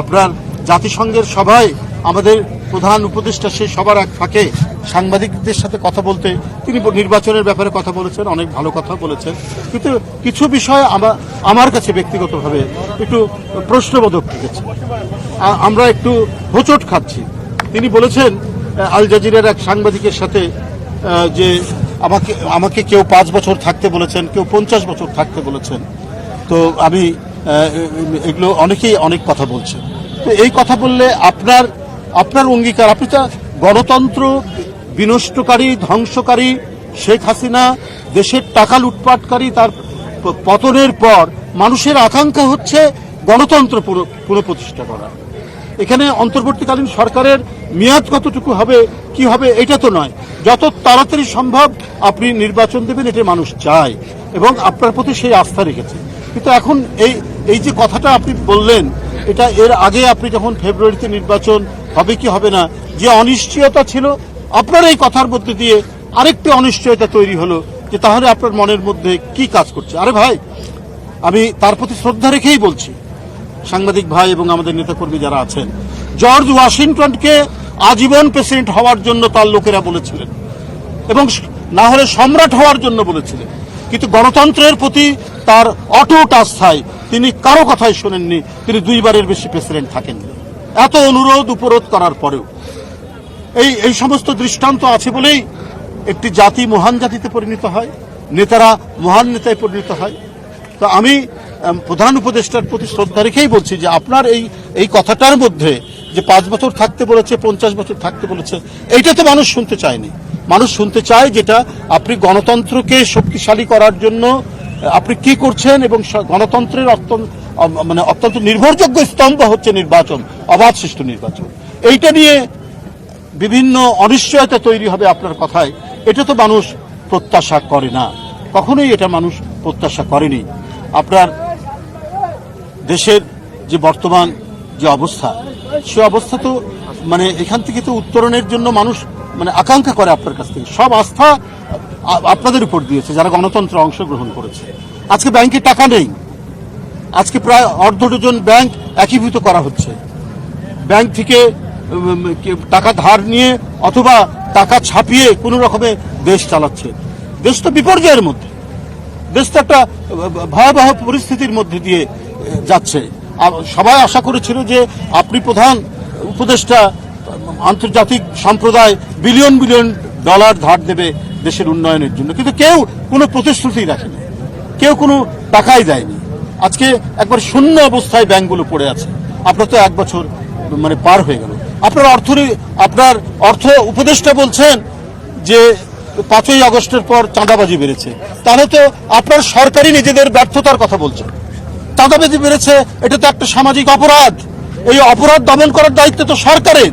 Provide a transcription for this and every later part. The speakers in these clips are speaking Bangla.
আপনার জাতিসংঘের সভায় আমাদের প্রধান উপদেষ্টা সেই সবার এক ফাঁকে সাংবাদিকদের সাথে কথা বলতে, তিনি নির্বাচনের ব্যাপারে কথা বলেছেন, অনেক ভালো কথা বলেছেন। কিন্তু কিছু বিষয় আমার কাছে ব্যক্তিগতভাবে একটু প্রশ্নবোধক থেকেছে আমরা একটু হোঁচট খাচ্ছি। তিনি বলেছেন আল জাজিরার এক সাংবাদিকের সাথে যে আমাকে আমাকে কেউ পাঁচ বছর থাকতে বলেছেন, কেউ পঞ্চাশ বছর থাকতে বলেছেন। তো আমি এগুলো অনেকেই অনেক কথা বলছেন তো এই কথা বললে আপনার আপনার অঙ্গীকার, আপনি তো গণতন্ত্র বিনষ্টকারী, ধ্বংসকারী, শেখ হাসিনা দেশের টাকা লুটপাটকারী, তার পতনের পর মানুষের আকাঙ্ক্ষা হচ্ছে গণতন্ত্র পুনঃ- পুনঃপ্রতিষ্ঠা করা। এখানে অন্তর্বর্তীকালীন সরকারের মেয়াদ কতটুকু হবে, কি হবে, এটা তো নয়। যত তাড়াতাড়ি সম্ভব আপনি নির্বাচন দেবেন এটা মানুষ চায় এবং আপনার প্রতি সেই আস্থা রেখেছে। কিন্তু এখন এই এই যে কথাটা আপনি বললেন, এটা এর আগে আপনি যখন ফেব্রুয়ারিতে নির্বাচন হবে কি হবে না, যে অনিশ্চয়তা ছিল, আপনার এই কথার মধ্যে দিয়ে আরেকটি অনিশ্চয়তা তৈরি হলো, যে তাহলে আপনার মনের মধ্যে কি কাজ করছে? আরে ভাই, আমি তার প্রতি শ্রদ্ধা রেখেই বলছি, সাংবাদিক ভাই এবং আমাদের নেতাকর্মী যারা আছেন, জর্জ ওয়াশিংটনকে আজীবন প্রেসিডেন্ট হওয়ার জন্য তার লোকেরা বলেছিলেন, এবং না হলে সম্রাট হওয়ার জন্য বলেছিলেন। কিন্তু গণতন্ত্রের প্রতি তার অটুট আস্থায় তিনি কারও কথাই শোনেননি, তিনি দুইবারের বেশি প্রেসিডেন্ট থাকেননি। এত অনুরোধ উপরোধ করার পরেও। এই এই সমস্ত দৃষ্টান্ত আছে বলেই একটি জাতি মহান জাতিতে পরিণত হয়, নেতারা মহান নেতায় পরিণত হয়। তো আমি প্রধান উপদেষ্টার প্রতি শ্রদ্ধা রেখেই বলছি যে আপনার এই এই কথাটার মধ্যে যে পাঁচ বছর থাকতে বলেছে, পঞ্চাশ বছর থাকতে বলেছে, এইটা তো মানুষ শুনতে চায়নি। মানুষ শুনতে চায় যেটা আপনি গণতন্ত্রকে শক্তিশালী করার জন্য, আপনি কি করছেন এবং গণতন্ত্রের অত্যন্ত মানে অত্যন্ত নির্ভরযোগ্য স্তম্ভ হচ্ছে নির্বাচন অবাধ সুষ্ঠু নির্বাচন। এইটা নিয়ে বিভিন্ন অনিশ্চয়তা তৈরি হবে আপনার কথায়, এটা তো মানুষ প্রত্যাশা করে না। কখনোই এটা মানুষ প্রত্যাশা করেনি। আপনার দেশের যে বর্তমান যে অবস্থা সে অবস্থা তো মানে এখান থেকে তো উত্তরণের জন্য মানুষ মানে আকাঙ্ক্ষা করে আপনার কাছ থেকে। সব আস্থা আপনাদের উপর দিয়েছে, যারা গণতন্ত্রে অংশগ্রহণ করেছে। আজকে ব্যাংকে টাকা নেই। আজকে প্রায় অর্ধ ডজন ব্যাংক একীভূত করা হচ্ছে। ব্যাংক থেকে টাকা ধার নিয়ে অথবা টাকা ছাপিয়ে কোনো রকমে দেশ চালাচ্ছে। দেশ তো বিপর্যয়ের মধ্যে। দেশ তো একটা ভয়াবহ পরিস্থিতির মধ্যে দিয়ে যাচ্ছে। সবাই আশা করেছিল যে আপনি প্রধান উপদেষ্টা, আন্তর্জাতিক সম্প্রদায় বিলিয়ন বিলিয়ন ডলার ধার দেবে দেশের উন্নয়নের জন্য। কিন্তু কেউ কোনো প্রতিশ্রুতি রাখেনি। কেউ কোনো টাকাই দেয়নি। আজকে একবার শূন্য অবস্থায় ব্যাংকগুলো পড়ে আছে। আপনার তো এক বছর মানে পার হয়ে গেল। আপনার অর্থ আপনার অর্থ উপদেষ্টা বলছেন যে পাঁচই আগস্টের পর চাঁদাবাজি বেড়েছে। তাহলে তো আপনার সরকারি নিজেদের ব্যর্থতার কথা বলছেন চাঁদাবাজি বেড়েছে এটা তো একটা সামাজিক অপরাধ। এই অপরাধ দমন করার দায়িত্ব তো সরকারের।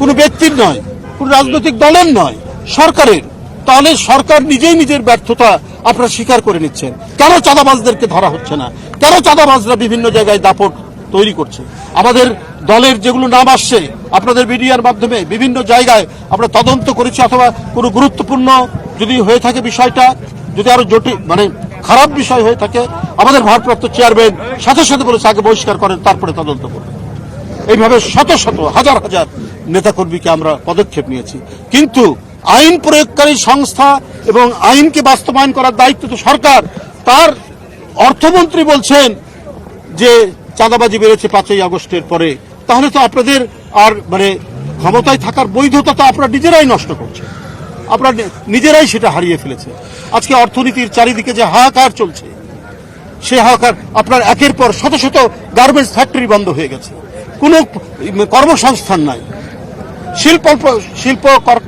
কোনো ব্যক্তির নয়, কোনো রাজনৈতিক দলের নয়, সরকারের। তাহলে সরকার নিজেই নিজের ব্যর্থতা আপনারা স্বীকার করে নিচ্ছেন। কেন চাঁদাবাজদেরকে ধরা হচ্ছে না? কেন চাঁদাবাজরা বিভিন্ন জায়গায় দাপট তৈরি করছে? আমাদের দলের যেগুলো নাম আসছে, আপনাদের মিডিয়ার মাধ্যমে বিভিন্ন জায়গায় আমরা তদন্ত করেছি, অথবা কোনো গুরুত্বপূর্ণ যদি হয়ে থাকে বিষয়টা, যদি আরও জটিল মানে খারাপ বিষয় হয়ে থাকে, আমাদের ভারপ্রাপ্ত চেয়ারম্যান সাথে সাথে বলেছে, আগে বহিষ্কার করেন, তারপরে তদন্ত করবেন এইভাবে শত শত, হাজার হাজার নেতাকর্মীকে আমরা পদক্ষেপ নিয়েছি। কিন্তু আইন প্রয়োগকারী সংস্থা এবং আইনকে বাস্তবায়ন করার দায়িত্ব তো সরকার। তার অর্থমন্ত্রী বলছেন যে, চাঁদাবাজি বেড়েছে পাঁচই আগস্টের পরে। তাহলে তো আপনাদের আর মানে ক্ষমতায় থাকার বৈধতা তো আপনারা নিজেরাই নষ্ট করছেন। আপনারা নিজেরাই সেটা হারিয়ে ফেলেছে। আজকে অর্থনীতির চারিদিকে যে হাহাকার চলছে সে হাহাকার আপনার একের পর শত শত গার্মেন্টস ফ্যাক্টরি বন্ধ হয়ে গেছে। কোনো কর্মসংস্থান নাই। শিল্প শিল্প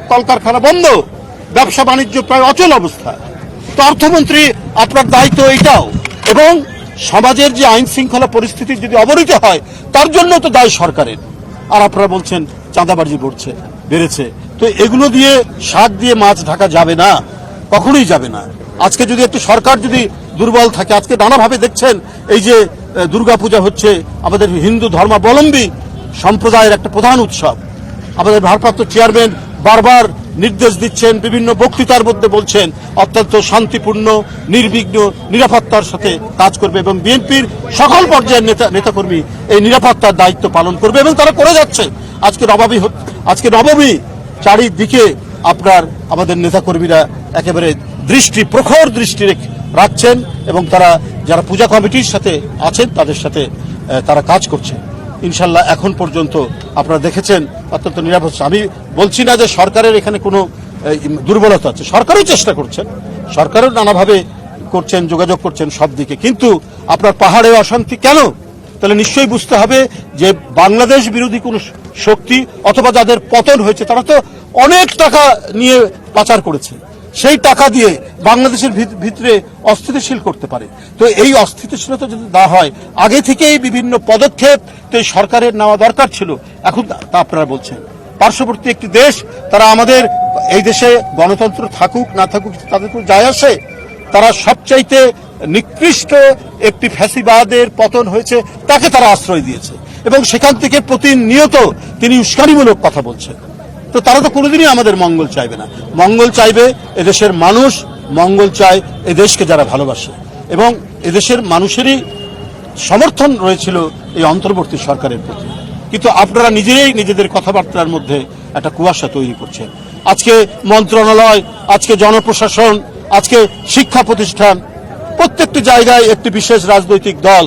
কলকারখানা বন্ধ। ব্যবসা বাণিজ্য প্রায় অচল অবস্থা। তো অর্থমন্ত্রী, আপনার দায়িত্ব এটাও এবং সমাজের যে আইন শৃঙ্খলা পরিস্থিতি যদি অবনীত হয়, তার জন্য তো দায় সরকারের। আর আপনারা বলছেন, চাঁদাবাজি পড়ছে বেড়েছে। তো এগুলো দিয়ে শাক দিয়ে মাছ ঢাকা যাবে না, কখনোই যাবে না। আজকে যদি একটু সরকার যদি দুর্বল থাকে, আজকে নানাভাবে দেখছেন, এই যে দুর্গাপূজা হচ্ছে আমাদের হিন্দু ধর্মাবলম্বী সম্প্রদায়ের একটা প্রধান উৎসব। আমাদের ভারপ্রাপ্ত চেয়ারম্যান বারবার নির্দেশ দিচ্ছেন, বিভিন্ন বক্তৃতার মধ্যে বলছেন, অত্যন্ত শান্তিপূর্ণ, নির্বিঘ্ন, নিরাপত্তার সাথে কাজ করবে এবং বিএনপির সকল পর্যায়ের নেতা, নেতাকর্মী এই নিরাপত্তার দায়িত্ব পালন করবে এবং তারা করে যাচ্ছে। আজকে হত- আজকে নবমী চারিদিকে আপনার, আমাদের নেতাকর্মীরা একেবারে দৃষ্টি, প্রখর দৃষ্টি রাখছেন এবং তারা যারা পূজা কমিটির সাথে আছেন তাদের সাথে তারা কাজ করছে ইনশাল্লাহ এখন পর্যন্ত আপনারা দেখেছেন, অত্যন্ত নিরাপদ। আমি বলছি না যে সরকারের এখানে কোনো দুর্বলতা আছে। সরকারও চেষ্টা করছেন। সরকারও নানাভাবে করছেন, যোগাযোগ করছেন সব দিকে। কিন্তু আপনার পাহাড়ে অশান্তি কেন? তাহলে নিশ্চয়ই বুঝতে হবে যে বাংলাদেশ বিরোধী কোনো শক্তি অথবা যাদের পতন হয়েছে, তারা তো অনেক টাকা নিয়ে পাচার করেছে। সেই টাকা দিয়ে বাংলাদেশের ভিত- ভিতরে অস্থিতিশীল করতে পারে। তো এই অস্থিতিশীলতা যদি দেওয়া হয়, আগে থেকেই বিভিন্ন পদক্ষেপ তো সরকারের নেওয়া দরকার ছিল। এখন তা আপনারা বলছেন। পার্শ্ববর্তী একটি দেশ, তারা আমাদের এই দেশে গণতন্ত্র থাকুক, না থাকুক, তাদের যায় আসে? তারা সবচাইতে নিকৃষ্ট একটি ফ্যাসিবাদের পতন হয়েছে, তাকে তারা আশ্রয় দিয়েছে। এবং সেখান থেকে প্রতিনিয়ত তিনি উস্কানিমূলক কথা বলছেন। তো তারা তো কোনোদিনই আমাদের মঙ্গল চাইবে না। মঙ্গল চাইবে এদেশের মানুষ, মঙ্গল চায় এদেশকে যারা ভালোবাসে। এবং এদেশের মানুষেরই সমর্থন রয়েছিল এই অন্তর্বর্তী সরকারের প্রতি। কিন্তু আপনারা নিজেরাই নিজেদের কথাবার্তার মধ্যে একটা কুয়াশা তৈরি করছেন। আজকে মন্ত্রণালয়, আজকে জনপ্রশাসন, আজকে শিক্ষা প্রতিষ্ঠান প্রত্যেকটি জায়গায় একটি বিশেষ রাজনৈতিক দল,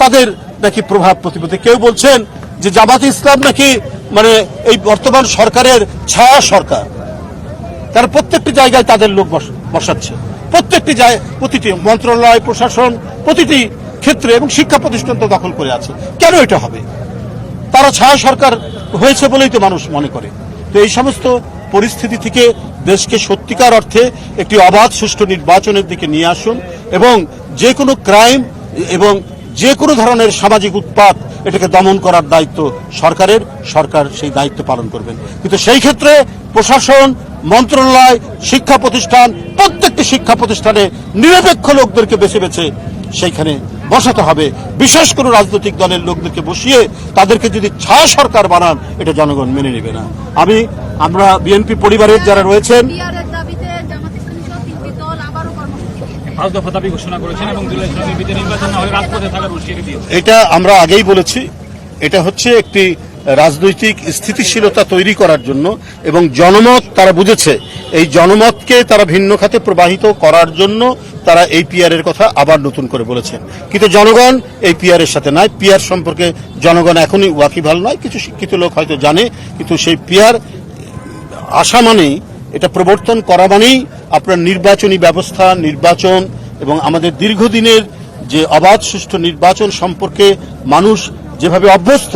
তাদের নাকি প্রভাব প্রতিপত্তি। কেউ বলছেন যে জামাত ইসলাম নাকি মানে এই বর্তমান সরকারের ছায়া সরকার। তারা প্রত্যেকটি জায়গায় তাদের লোক বসাচ্ছে। প্রত্যেকটি জায়গায় প্রতিটি মন্ত্রণালয়, প্রশাসন, প্রতিটি ক্ষেত্রে এবং শিক্ষা প্রতিষ্ঠান তো দখল করে আছে। কেন এটা হবে? তারা ছায়া সরকার হয়েছে বলেই তো মানুষ মনে করে। তো এই সমস্ত পরিস্থিতি থেকে দেশকে সত্যিকার অর্থে একটি অবাধ সুষ্ঠু নির্বাচনের দিকে নিয়ে আসুন এবং যে কোনো ক্রাইম এবং যে কোনো ধরনের সামাজিক উৎপাত এটাকে দমন করার দায়িত্ব সরকারের, সরকার সেই দায়িত্ব পালন করবেন। কিন্তু সেই ক্ষেত্রে প্রশাসন, মন্ত্রণালয়, শিক্ষা প্রতিষ্ঠান, প্রত্যেকটি শিক্ষা প্রতিষ্ঠানে নিরপেক্ষ লোকদেরকে বেছে বেছে সেইখানে বসাতে হবে। বিশেষ করে রাজনৈতিক দলের লোকদেরকে বসিয়ে তাদেরকে যদি ছায়া সরকার বানান, এটা জনগণ মেনে নেবে না। আমি আমরা বিএনপি পরিবারের যারা রয়েছেন এটা আমরা আগেই বলেছি। এটা হচ্ছে একটি রাজনৈতিক স্থিতিশীলতা তৈরি করার জন্য এবং জনমত তারা বুঝেছে। এই জনমতকে তারা ভিন্ন খাতে প্রবাহিত করার জন্য তারা এই পিআর এর কথা আবার নতুন করে বলেছেন। কিন্তু জনগণ এই পিআর এর সাথে নয় পিআর সম্পর্কে জনগণ এখনই ওয়াকিভাল নয়। কিছু শিক্ষিত লোক হয়তো জানে কিন্তু সেই পিআর আসা মানেই এটা প্রবর্তন করা মানেই আপনার নির্বাচনী ব্যবস্থা, নির্বাচন এবং আমাদের দীর্ঘদিনের যে অবাধ সুষ্ঠু নির্বাচন সম্পর্কে মানুষ যেভাবে অভ্যস্ত,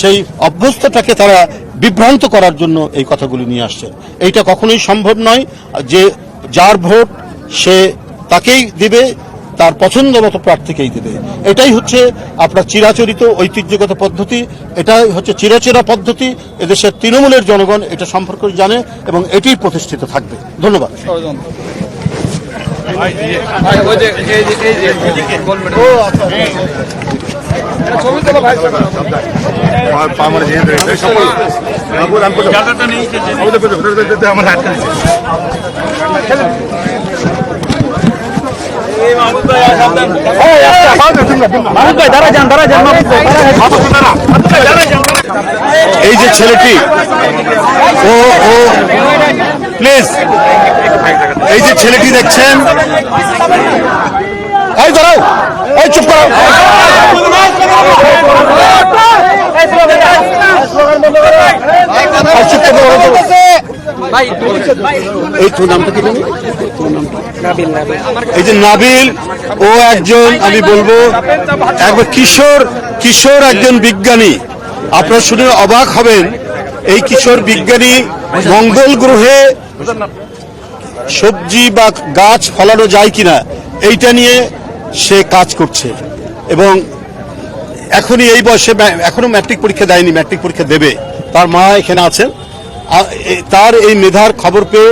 সেই অভ্যস্তটাকে তারা বিভ্রান্ত করার জন্য এই কথাগুলি নিয়ে আসছেন এইটা কখনোই সম্ভব নয় যে যার ভোট সে তাকেই দিবে তার পছন্দ মতো প্রার্থীকেই দেবে এটাই হচ্ছে আপনার চিরাচরিত ঐতিহ্যগত পদ্ধতি এটাই হচ্ছে চিরাচেরা পদ্ধতি এদেশের তৃণমূলের জনগণ এটা সম্পর্কে জানে এবং এটি প্রতিষ্ঠিত থাকবে ধন্যবাদ আমার এই যে ছেলেটি ও ও প্লিজ এই যে ছেলেটি দেখছেন। এই দাঁড়াও এই চুপ করো। চুপ করো। এই তো নামটা কি জানি? এই যে নাবিল ও একজন আমি বলব একবার কিশোর কিশোর একজন বিজ্ঞানী। আপনারা শুনে অবাক হবেন এই কিশোর বিজ্ঞানী মঙ্গল গ্রহে সবজি বা গাছ ফলানো যায় কিনা এইটা নিয়ে সে কাজ করছে। এবং এখনই এই বয়সে এখনও ম্যাট্রিক পরীক্ষা দেয়নি ম্যাট্রিক পরীক্ষা দেবে। তার মা এখানে আছেন। তার এই মেধার খবর পেয়ে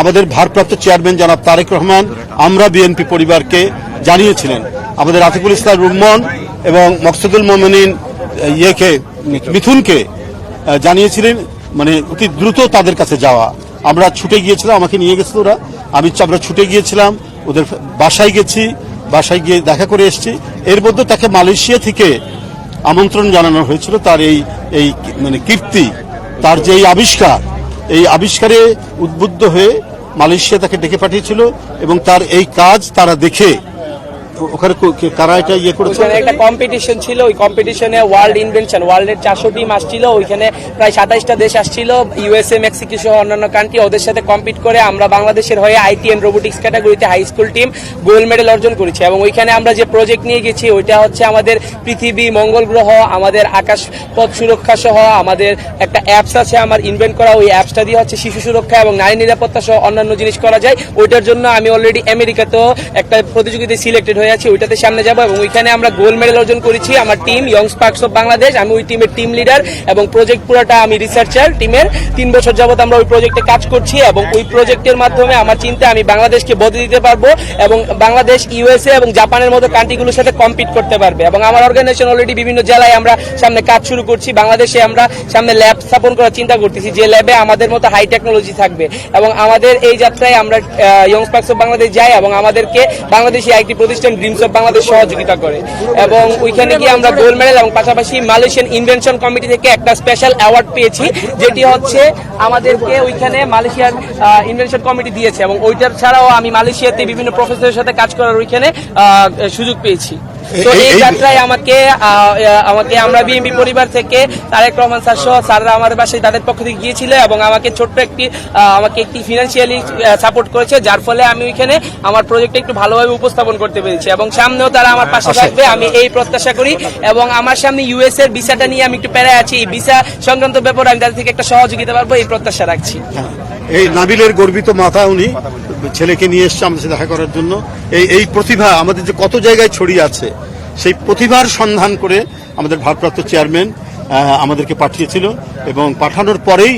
আমাদের ভারপ্রাপ্ত চেয়ারম্যান জনাব তারেক রহমান আমরা বিএনপি পরিবারকে জানিয়েছিলেন। আমাদের আতিকুল ইসলাম রুম্মন এবং মকসুদুল মোমিনিন ইয়েকে, মিথুনকে জানিয়েছিলেন মানে অতি দ্রুত তাদের কাছে যাওয়া। আমরা ছুটে গিয়েছিলাম, আমাকে নিয়ে গেছিল ওরা। আমি আমরা ছুটে গিয়েছিলাম, ওদের বাসায় গেছি, বাসায় গিয়ে দেখা করে এসেছি। এর মধ্যে তাকে মালয়েশিয়া থেকে আমন্ত্রণ জানানো হয়েছিল, তার এই এই মানে কীর্তি। তার যে এই আবিষ্কার, এই আবিষ্কারে উদ্বুদ্ধ হয়ে মালয়েশিয়া তাকে ডেকে পাঠিয়েছিল এবং তার এই কাজ তারা দেখে ওখানে কারা ইয়ে করেছে? ওইখানে একটা কম্পিটিশন ছিল, ওই কম্পিটিশনে ওয়ার্ল্ড ইনভেনশন ওয়ার্ল্ডের চারশো টিম আসছিল, ওইখানে প্রায় সাতাইশটা দেশ আসছিল ইউএসএ মেক্সিকো সহ অন্যান্য কান্ট্রি ওদের সাথে কম্পিট করে আমরা বাংলাদেশের হয়ে আইটি এন্ড রোবোটিক্স ক্যাটাগরিতে high school team gold medal অর্জন করেছি। এবং ওইখানে আমরা যে প্রজেক্ট নিয়ে গেছি, ওইটা হচ্ছে আমাদের পৃথিবী মঙ্গল গ্রহ, আমাদের আকাশ পথ সুরক্ষা সহ আমাদের একটা অ্যাপস আছে আমার ইনভেন্ট করা। ওই অ্যাপসটা দিয়ে হচ্ছে শিশু সুরক্ষা এবং নারী নিরাপত্তা সহ অন্যান্য জিনিস করা যায়। ওইটার জন্য আমি অলরেডি আমেরিকাতেও একটা প্রতিযোগিতায় সিলেক্টেড হয়ে আছি, ওইটাতে সামনে যাব এবং ওইখানে আমরা গোল্ড মেডেল অর্জন করেছি। আমার team young sparks of Bangladesh আমি ওই টিমের টিম লিডার এবং প্রজেক্ট পুরাটা আমি রিসার্চার টিমের তিন বছর যাবত আমরা ওই প্রজেক্টে কাজ করছি এবং ওই প্রজেক্টের মাধ্যমে আমার চিন্তা আমি বাংলাদেশকে বদলে দিতে পারব এবং বাংলাদেশ ইউএসএ এবং জাপানের মতো কান্ট্রিগুলোর সাথে কম্পিট করতে পারবে এবং আমার অর্গানাইজেশন অলরেডি বিভিন্ন জেলায় আমরা সামনে কাজ শুরু করছি। বাংলাদেশে আমরা সামনে ল্যাব স্থাপন করার চিন্তা করতেছি যে ল্যাবে আমাদের মতো হাই টেকনোলজি থাকবে এবং আমাদের এই যাত্রায় আমরা ইয়ং স্পার্কস অফ বাংলাদেশ যাই এবং আমাদেরকে বাংলাদেশি আইটি প্রতিষ্ঠান ড্রিমস অফ বাংলাদেশ সহযোগিতা করে। এবং ওইখানে গিয়ে আমরা গোল্ড মেডেল এবং পাশাপাশি মালয়েশিয়ান ইনভেনশন কমিটি থেকে একটা স্পেশাল অ্যাওয়ার্ড পেয়েছি, যেটি হচ্ছে আমাদেরকে ওইখানে মালয়েশিয়ার ইনভেনশন কমিটি দিয়েছে এবং ওইটার ছাড়াও আমি মালয়েশিয়াতে বিভিন্ন প্রফেসরের সাথে কাজ করার ওইখানে সুযোগ পেয়েছি। তো এই- যাত্রায় আমাকে আমাকে আমরা বিএমপি পরিবার থেকে তারেক রহমান স্যার সহ স্যাররা আমার বাসায় তাদের পক্ষ থেকে গিয়েছিল এবং আমাকে ছোট্ট একটি আমাকে একটি ফিনান্সিয়ালি সাপোর্ট করেছে যার ফলে আমি ওইখানে আমার প্রজেক্টটা একটু ভালোভাবে উপস্থাপন করতে পেরেছি এবং সামনেও তারা আমার পাশে থাকবে আমি এই প্রত্যাশা করি এবং আমার সামনে ইউএস এর ভিসাটা নিয়ে আমি একটু প্যারায় আছি এই ভিসা সংক্রান্ত ব্যাপারে আমি তাদের থেকে একটা সহযোগিতা পারব এই প্রত্যাশা রাখছি। এই নাবিলের গর্বিত মাথা উনি ছেলেকে নিয়ে এসছে আমাদের সাথে দেখা করার জন্য। এই এই প্রতিভা আমাদের যে কত জায়গায় ছড়িয়ে আছে সেই প্রতিভার সন্ধান করে আমাদের ভারপ্রাপ্ত চেয়ারম্যান আমাদেরকে পাঠিয়েছিল এবং পাঠানোর পরেই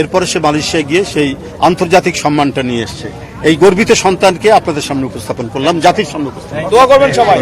এরপরে সে মালয়েশিয়া গিয়ে সেই আন্তর্জাতিক সম্মানটা নিয়ে এসছে। এই গর্বিত সন্তানকে আপনাদের সামনে উপস্থাপন করলাম জাতির সামনে উপস্থাপন দোয়া করবেন সবাই।